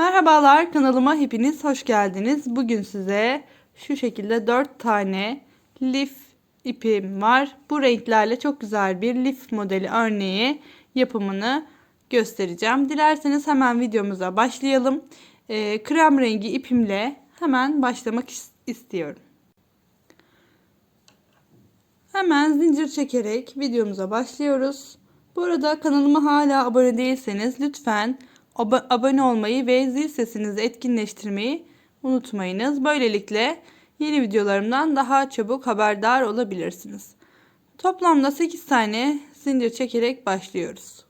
Merhabalar kanalıma hepiniz hoş geldiniz. Bugün size şu şekilde 4 tane lif ipim var. Bu renklerle çok güzel bir lif modeli örneği yapımını göstereceğim. Dilerseniz hemen videomuza başlayalım. Ee, krem rengi ipimle hemen başlamak is- istiyorum. Hemen zincir çekerek videomuza başlıyoruz. Bu arada kanalıma hala abone değilseniz lütfen ab- abone olmayı ve zil sesinizi etkinleştirmeyi unutmayınız. Böylelikle yeni videolarımdan daha çabuk haberdar olabilirsiniz. Toplamda 8 tane zincir çekerek başlıyoruz.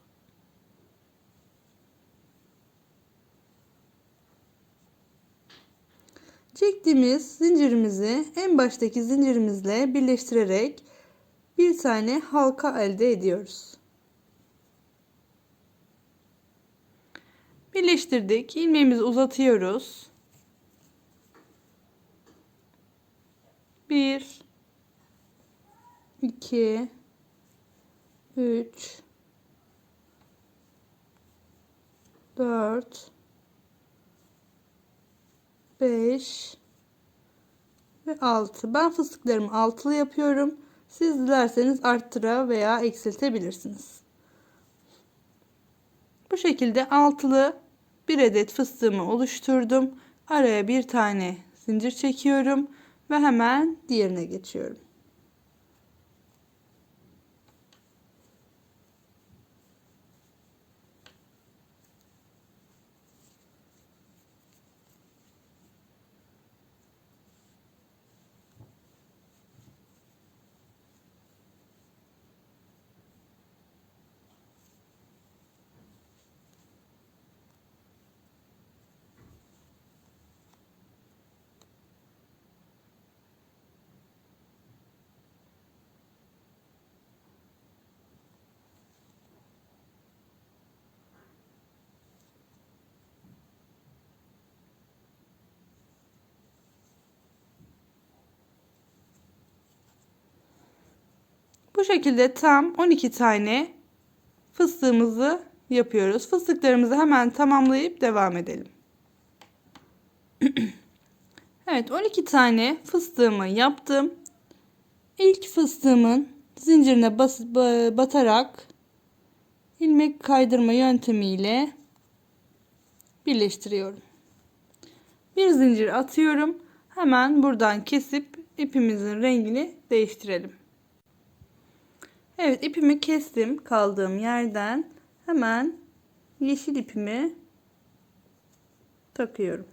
Çektiğimiz zincirimizi en baştaki zincirimizle birleştirerek bir tane halka elde ediyoruz. Birleştirdik. ilmeğimizi uzatıyoruz. 1 2 3 4 5 ve 6. Ben fıstıklarımı altılı yapıyorum. Siz dilerseniz arttıra veya eksiltebilirsiniz. Bu şekilde altılı bir adet fıstığımı oluşturdum. Araya bir tane zincir çekiyorum ve hemen diğerine geçiyorum. Bu şekilde tam 12 tane fıstığımızı yapıyoruz. Fıstıklarımızı hemen tamamlayıp devam edelim. evet 12 tane fıstığımı yaptım. İlk fıstığımın zincirine bas, batarak ilmek kaydırma yöntemiyle birleştiriyorum. Bir zincir atıyorum. Hemen buradan kesip ipimizin rengini değiştirelim. Evet ipimi kestim kaldığım yerden hemen yeşil ipimi takıyorum.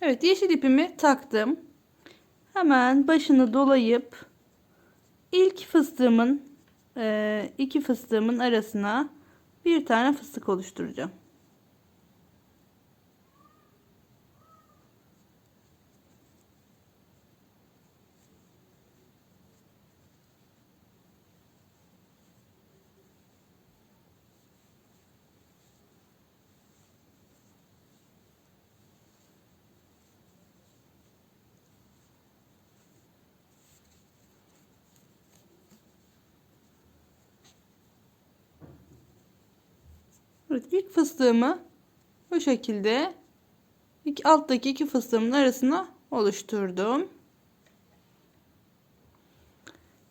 Evet yeşil ipimi taktım. Hemen başını dolayıp ilk fıstığımın e, iki fıstığımın arasına bir tane fıstık oluşturacağım. İlk fıstığımı bu şekilde iki, alttaki iki fıstığımın arasına oluşturdum.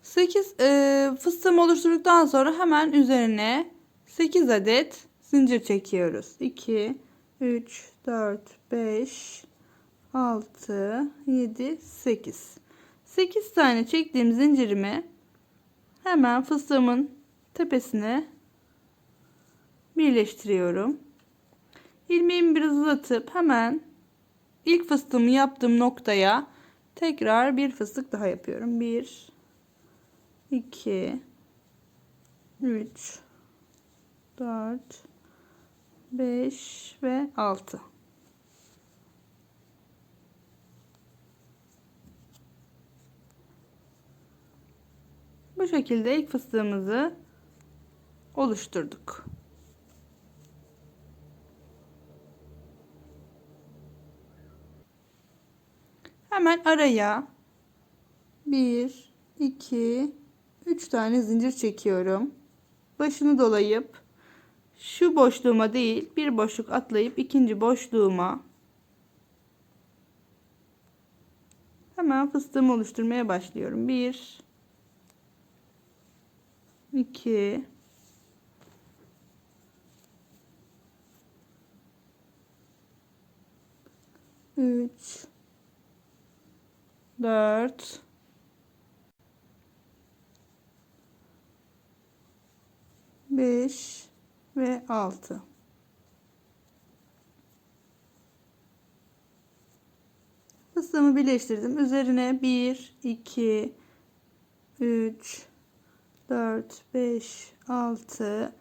8 e, fıstığımı oluşturduktan sonra hemen üzerine 8 adet zincir çekiyoruz. 2 3 4 5 6 7 8 8 tane çektiğim zincirimi hemen fıstığımın tepesine birleştiriyorum. İlmeğimi biraz uzatıp hemen ilk fıstığımı yaptığım noktaya tekrar bir fıstık daha yapıyorum. 1 2 3 4 5 ve 6 Bu şekilde ilk fıstığımızı oluşturduk. Hemen araya 1 2 3 tane zincir çekiyorum. Başını dolayıp şu boşluğuma değil bir boşluk atlayıp ikinci boşluğuma hemen fıstığımı oluşturmaya başlıyorum. 1 2 3 4 5 ve 6 fıstığımı birleştirdim. Üzerine 1 2 3 4 5 6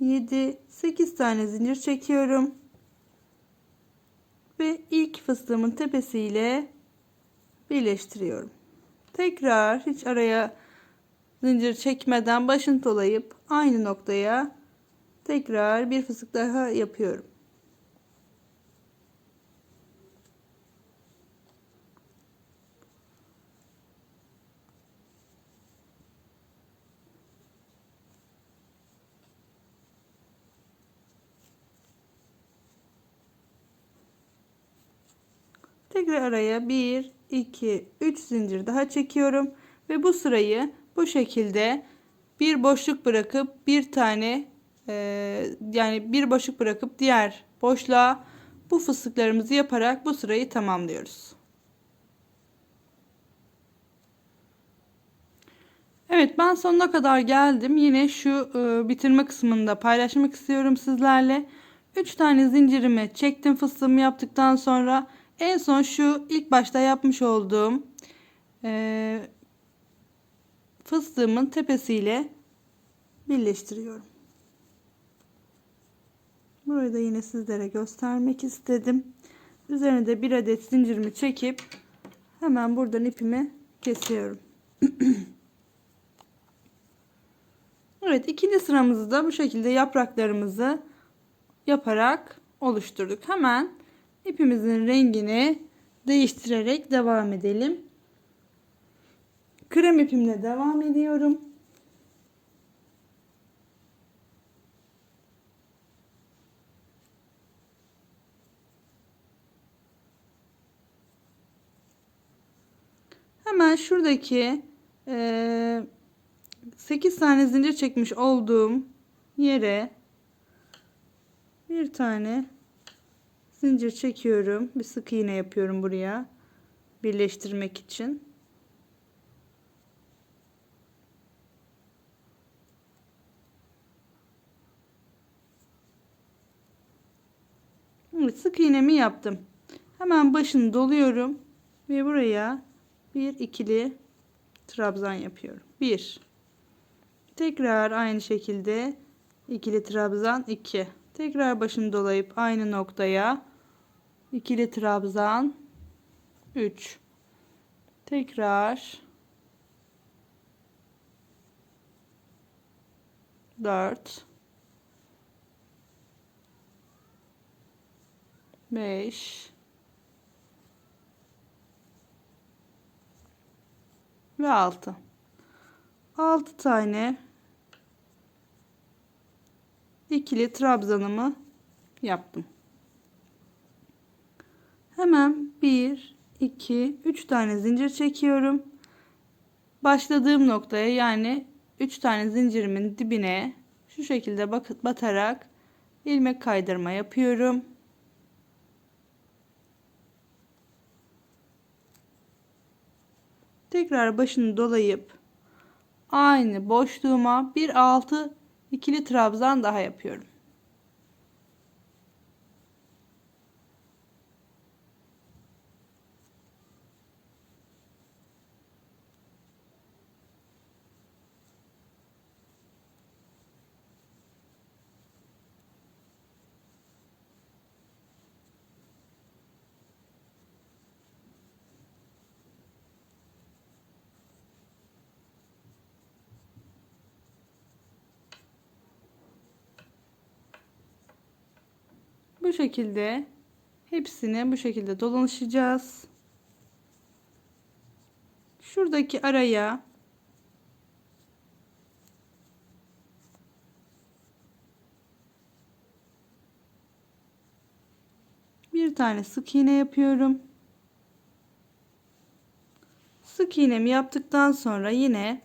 7 8 tane zincir çekiyorum. Ve ilk fıstığımın tepesiyle birleştiriyorum. Tekrar hiç araya zincir çekmeden başını dolayıp aynı noktaya tekrar bir fıstık daha yapıyorum. Tekrar araya 1, 2, 3 zincir daha çekiyorum. Ve bu sırayı bu şekilde bir boşluk bırakıp bir tane e, yani bir boşluk bırakıp diğer boşluğa bu fıstıklarımızı yaparak bu sırayı tamamlıyoruz. Evet ben sonuna kadar geldim. Yine şu e, bitirme kısmında paylaşmak istiyorum sizlerle. 3 tane zincirimi çektim fıstığımı yaptıktan sonra en son şu ilk başta yapmış olduğum e, fıstığımın tepesiyle birleştiriyorum. Burayı da yine sizlere göstermek istedim. Üzerine de bir adet zincirimi çekip hemen buradan ipimi kesiyorum. evet ikinci sıramızı da bu şekilde yapraklarımızı yaparak oluşturduk. Hemen ipimizin rengini değiştirerek devam edelim. Krem ipimle devam ediyorum. Hemen şuradaki e, 8 tane zincir çekmiş olduğum yere bir tane zincir çekiyorum. Bir sık iğne yapıyorum buraya birleştirmek için. Evet, sık iğnemi yaptım. Hemen başını doluyorum ve buraya bir ikili trabzan yapıyorum. Bir. Tekrar aynı şekilde ikili trabzan 2. Tekrar başını dolayıp aynı noktaya ikili trabzan 3. Tekrar 4 5 ve 6 6 tane ikili trabzanımı yaptım. Hemen 1 2 3 tane zincir çekiyorum. Başladığım noktaya yani 3 tane zincirimin dibine şu şekilde batarak ilmek kaydırma yapıyorum. Tekrar başını dolayıp aynı boşluğuma bir altı ikili trabzan daha yapıyorum. Bu şekilde hepsini bu şekilde dolaşacağız. şuradaki araya bir tane sık iğne yapıyorum. Sık iğnemi yaptıktan sonra yine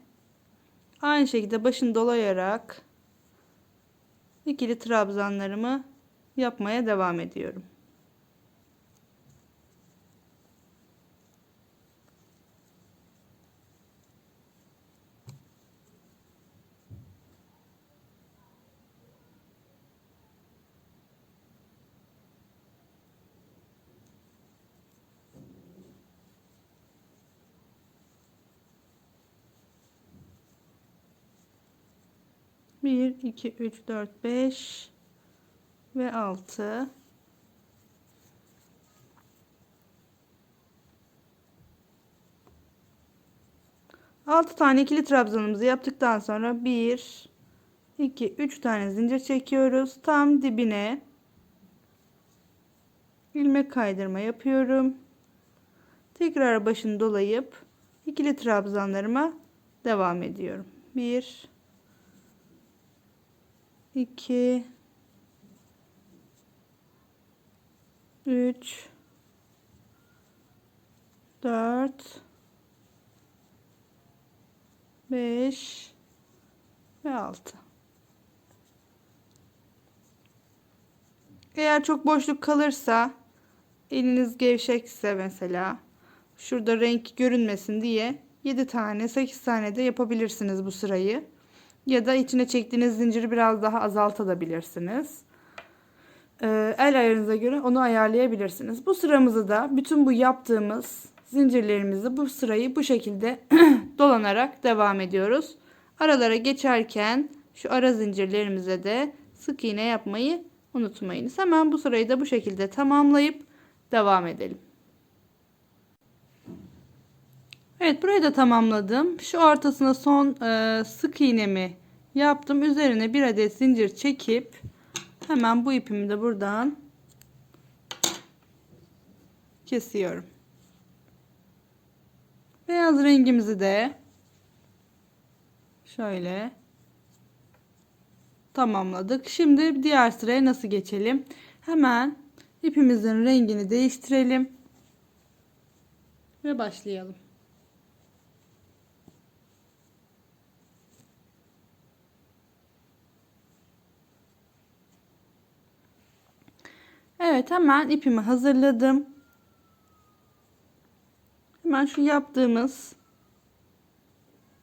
aynı şekilde başını dolayarak ikili trabzanlarımı yapmaya devam ediyorum. Bir, iki, üç, dört, beş ve altı. Altı tane ikili trabzanımızı yaptıktan sonra bir, iki, üç tane zincir çekiyoruz. Tam dibine ilmek kaydırma yapıyorum. Tekrar başını dolayıp ikili trabzanlarıma devam ediyorum. Bir, iki, üç, dört, beş ve altı. Eğer çok boşluk kalırsa eliniz gevşekse mesela şurada renk görünmesin diye 7 tane 8 tane de yapabilirsiniz bu sırayı. Ya da içine çektiğiniz zinciri biraz daha azaltabilirsiniz. Ee, el ayarınıza göre onu ayarlayabilirsiniz. Bu sıramızı da bütün bu yaptığımız zincirlerimizi bu sırayı bu şekilde dolanarak devam ediyoruz. Aralara geçerken şu ara zincirlerimize de sık iğne yapmayı unutmayınız. Hemen bu sırayı da bu şekilde tamamlayıp devam edelim. Evet burayı da tamamladım. Şu ortasına son e, sık iğnemi yaptım. Üzerine bir adet zincir çekip hemen bu ipimi de buradan kesiyorum. Beyaz rengimizi de şöyle tamamladık. Şimdi diğer sıraya nasıl geçelim? Hemen ipimizin rengini değiştirelim ve başlayalım. Evet hemen ipimi hazırladım. Hemen şu yaptığımız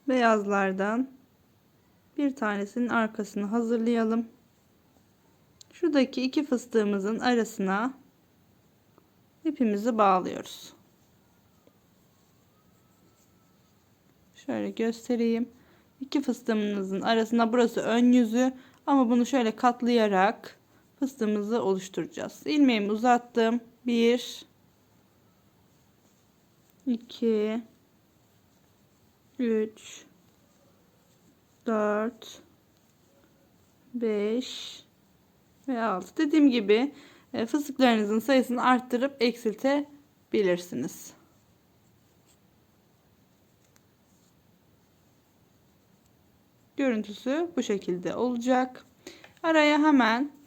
beyazlardan bir tanesinin arkasını hazırlayalım. Şuradaki iki fıstığımızın arasına ipimizi bağlıyoruz. Şöyle göstereyim. İki fıstığımızın arasında burası ön yüzü ama bunu şöyle katlayarak fıstığımızı oluşturacağız. İlmeğimi uzattım. 1 2 3 4 5 ve 6 dediğim gibi e, fıstıklarınızın sayısını arttırıp eksiltebilirsiniz. Görüntüsü bu şekilde olacak. Araya hemen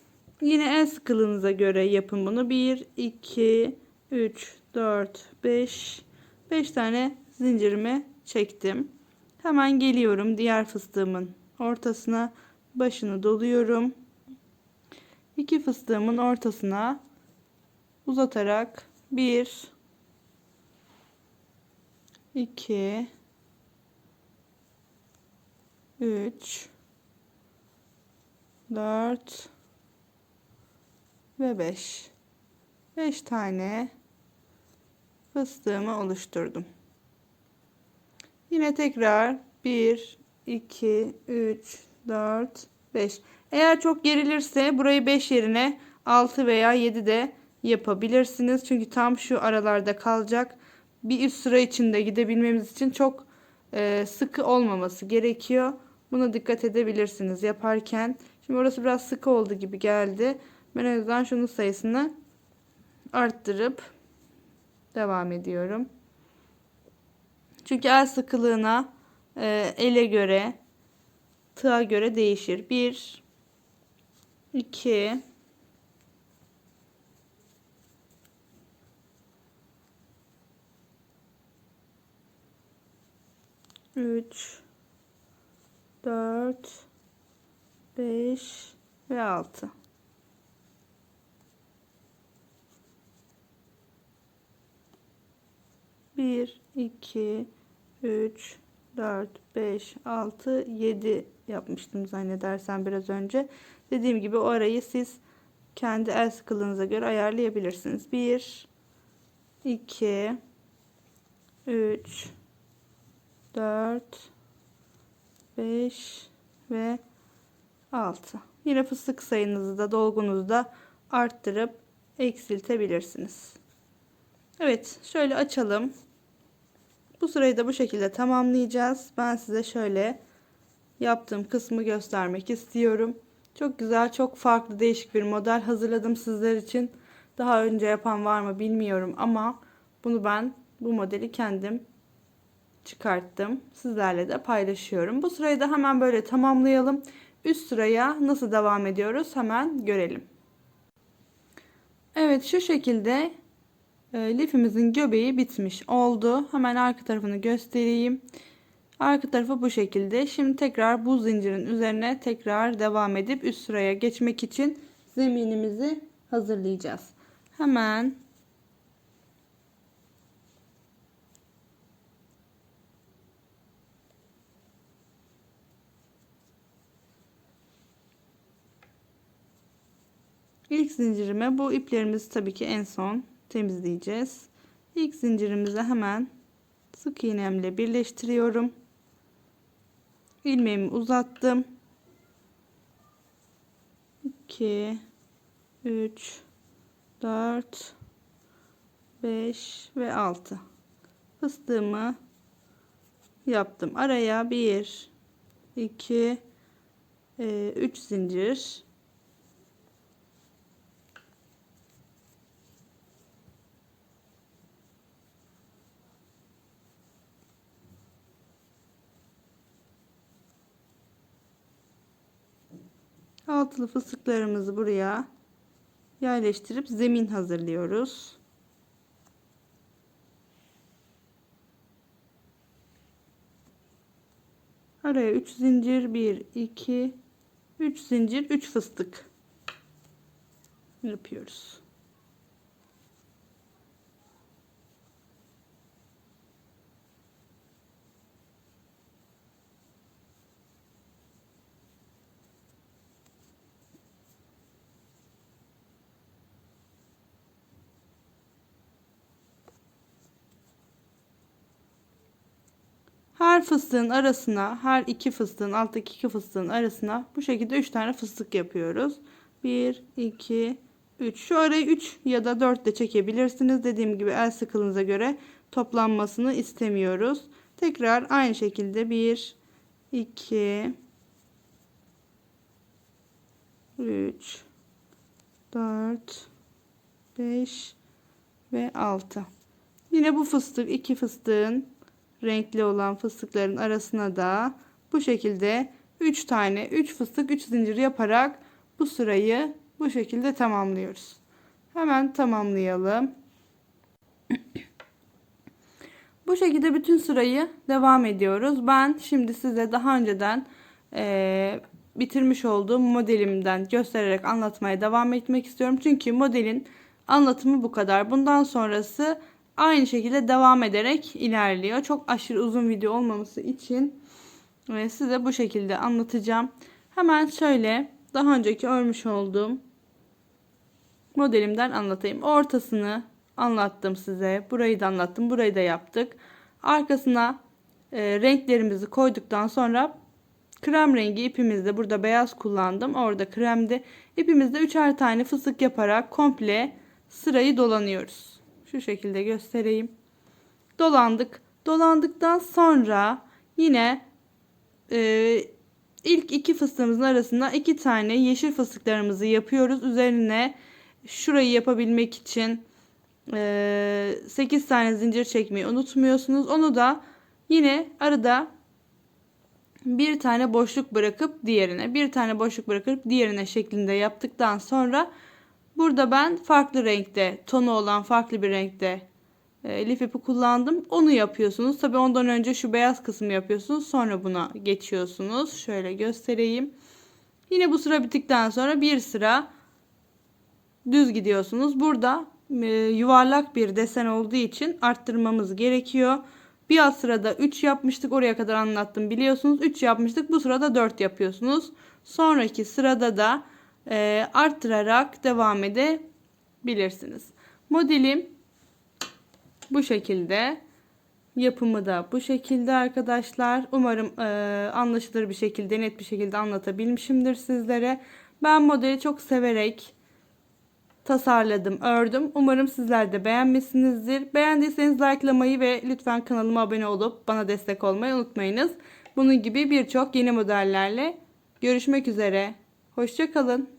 yine el sıkılığınıza göre yapın bunu. 1 2 3 4 5 5 tane zincirimi çektim. Hemen geliyorum diğer fıstığımın ortasına başını doluyorum. İki fıstığımın ortasına uzatarak 1 2 3 4 ve 5 5 tane fıstığımı oluşturdum. Yine tekrar 1 2 3 4 5 eğer çok gerilirse burayı 5 yerine 6 veya 7 de yapabilirsiniz. Çünkü tam şu aralarda kalacak. Bir üst sıra içinde gidebilmemiz için çok e, sıkı olmaması gerekiyor. Buna dikkat edebilirsiniz yaparken. Şimdi orası biraz sıkı oldu gibi geldi. Ben o yüzden şunun sayısını arttırıp devam ediyorum. Çünkü el sıkılığına e, ele göre, tığa göre değişir. 1 2 3 4 5 ve 6 1 2 3 4 5 6 7 yapmıştım zannedersem biraz önce. Dediğim gibi o arayı siz kendi el sıkılığınıza göre ayarlayabilirsiniz. 1 2 3 4 5 ve 6 yine fıstık sayınızı da dolgunuzu da arttırıp eksiltebilirsiniz. Evet şöyle açalım bu sırayı da bu şekilde tamamlayacağız ben size şöyle yaptığım kısmı göstermek istiyorum çok güzel çok farklı değişik bir model hazırladım sizler için daha önce yapan var mı bilmiyorum ama bunu ben bu modeli kendim çıkarttım. Sizlerle de paylaşıyorum. Bu sırayı da hemen böyle tamamlayalım. Üst sıraya nasıl devam ediyoruz hemen görelim. Evet şu şekilde e, lifimizin göbeği bitmiş oldu. Hemen arka tarafını göstereyim. Arka tarafı bu şekilde. Şimdi tekrar bu zincirin üzerine tekrar devam edip üst sıraya geçmek için zeminimizi hazırlayacağız. Hemen İlk zincirime bu iplerimizi tabii ki en son temizleyeceğiz. İlk zincirimizi hemen sık iğnemle birleştiriyorum. ilmeğimi uzattım. 2 3 4 5 ve 6 fıstığımı yaptım. Araya 1 2 3 zincir altılı fıstıklarımızı buraya yerleştirip zemin hazırlıyoruz. Araya 3 zincir 1 2 3 zincir 3 fıstık yapıyoruz. Her fıstığın arasına, her iki fıstığın, alttaki iki fıstığın arasına bu şekilde 3 tane fıstık yapıyoruz. 1, 2, 3. Şu arayı 3 ya da 4 de çekebilirsiniz. Dediğim gibi el sıkılığınıza göre toplanmasını istemiyoruz. Tekrar aynı şekilde 1, 2, 3, 4, 5 ve 6. Yine bu fıstık iki fıstığın renkli olan fıstıkların arasına da bu şekilde 3 tane 3 fıstık 3 zincir yaparak bu sırayı bu şekilde tamamlıyoruz. Hemen tamamlayalım. bu şekilde bütün sırayı devam ediyoruz. Ben şimdi size daha önceden e, bitirmiş olduğum modelimden göstererek anlatmaya devam etmek istiyorum. Çünkü modelin anlatımı bu kadar. Bundan sonrası aynı şekilde devam ederek ilerliyor. Çok aşırı uzun video olmaması için ve size bu şekilde anlatacağım. Hemen şöyle daha önceki örmüş olduğum modelimden anlatayım. Ortasını anlattım size. Burayı da anlattım. Burayı da yaptık. Arkasına e, renklerimizi koyduktan sonra krem rengi ipimizde burada beyaz kullandım. Orada kremde ipimizde üçer tane fıstık yaparak komple sırayı dolanıyoruz. Şu şekilde göstereyim. Dolandık. Dolandıktan sonra yine e, ilk iki fıstığımızın arasında iki tane yeşil fıstıklarımızı yapıyoruz. Üzerine şurayı yapabilmek için e, 8 tane zincir çekmeyi unutmuyorsunuz. Onu da Yine arada bir tane boşluk bırakıp diğerine, bir tane boşluk bırakıp diğerine şeklinde yaptıktan sonra burada ben farklı renkte, tonu olan farklı bir renkte e, lif ipi kullandım. Onu yapıyorsunuz. Tabi ondan önce şu beyaz kısmı yapıyorsunuz. Sonra buna geçiyorsunuz. Şöyle göstereyim. Yine bu sıra bittikten sonra bir sıra düz gidiyorsunuz. Burada e, yuvarlak bir desen olduğu için arttırmamız gerekiyor. Bir alt sırada 3 yapmıştık. Oraya kadar anlattım biliyorsunuz. 3 yapmıştık. Bu sırada 4 yapıyorsunuz. Sonraki sırada da e, arttırarak devam edebilirsiniz. Modelim bu şekilde. Yapımı da bu şekilde arkadaşlar. Umarım e, anlaşılır bir şekilde, net bir şekilde anlatabilmişimdir sizlere. Ben modeli çok severek tasarladım, ördüm. Umarım sizler de beğenmişsinizdir. Beğendiyseniz likelamayı ve lütfen kanalıma abone olup bana destek olmayı unutmayınız. Bunun gibi birçok yeni modellerle görüşmek üzere. Hoşçakalın.